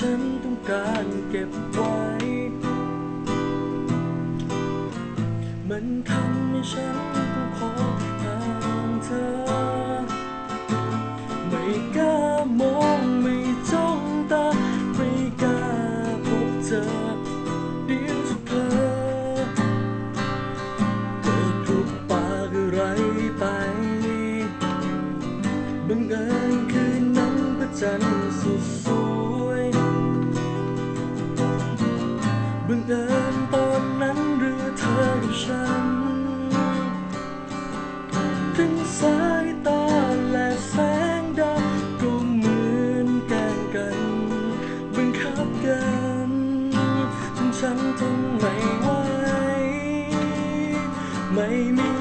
ฉันต้องการเก็บไว้ มันทำให้ฉันต้องขอห่างเธอ ไม่กล้ามองไม่จ้องตา ไม่กล้าพบเธอ เดี๋ยวจะเพลอเกิดรูปปากอะไรไป บังเอิญคืนนั้นพระจันทร์สุด บังเอิญตอนนั้นเรือเธอกับฉัน ถึงสายตาและแสงดาวก็เหมือนแกล้งกัน บังคับกันจนฉันทนไม่ไหวไม่มี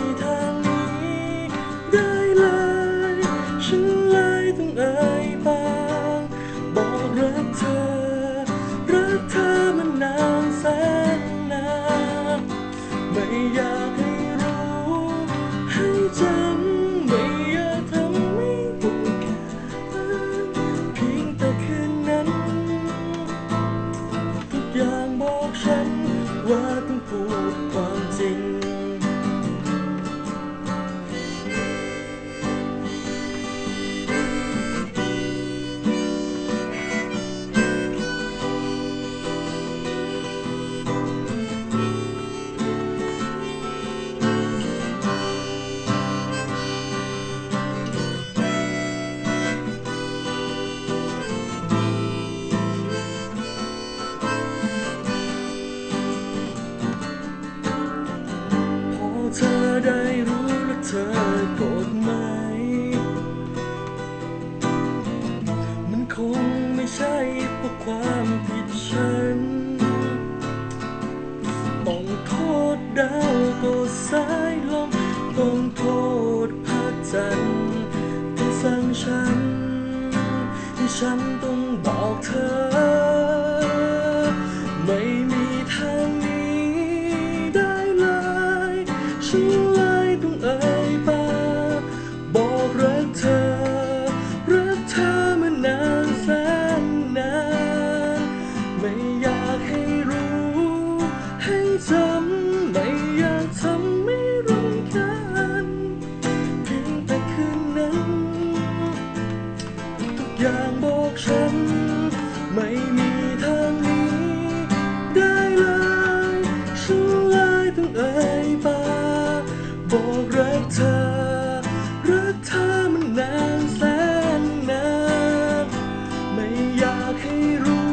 ไม่อยากให้รู้ ให้จำไม่อยากทำให้ต้องการเพียงแต่คืนนั้น ทุกอย่างบอกฉันว่าต้องพูดความ ได้รู้แล้วเธอโกรธไหม มันคงไม่ใช่เพราะความผิดฉัน ต้องโทษดาวก็สายลม ต้องโทษพระจันทร์ที่สั่งฉัน ที่ฉันต้องบอกเธอ อย่างบอกฉัน ไม่มีทางนี้ ได้เลยฉันเลยต้องเอ่ยปากบอกรักเธอ รักเธอมันนานแสนนานไม่อยากให้รู้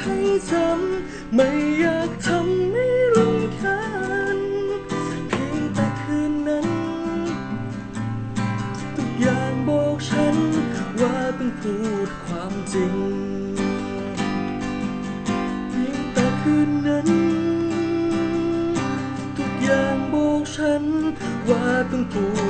ให้จำไม่อยากทำให้ พูดความจริงเพียงแต่คืนนั้น ทุกอย่างบอกฉันว่าต้องพูด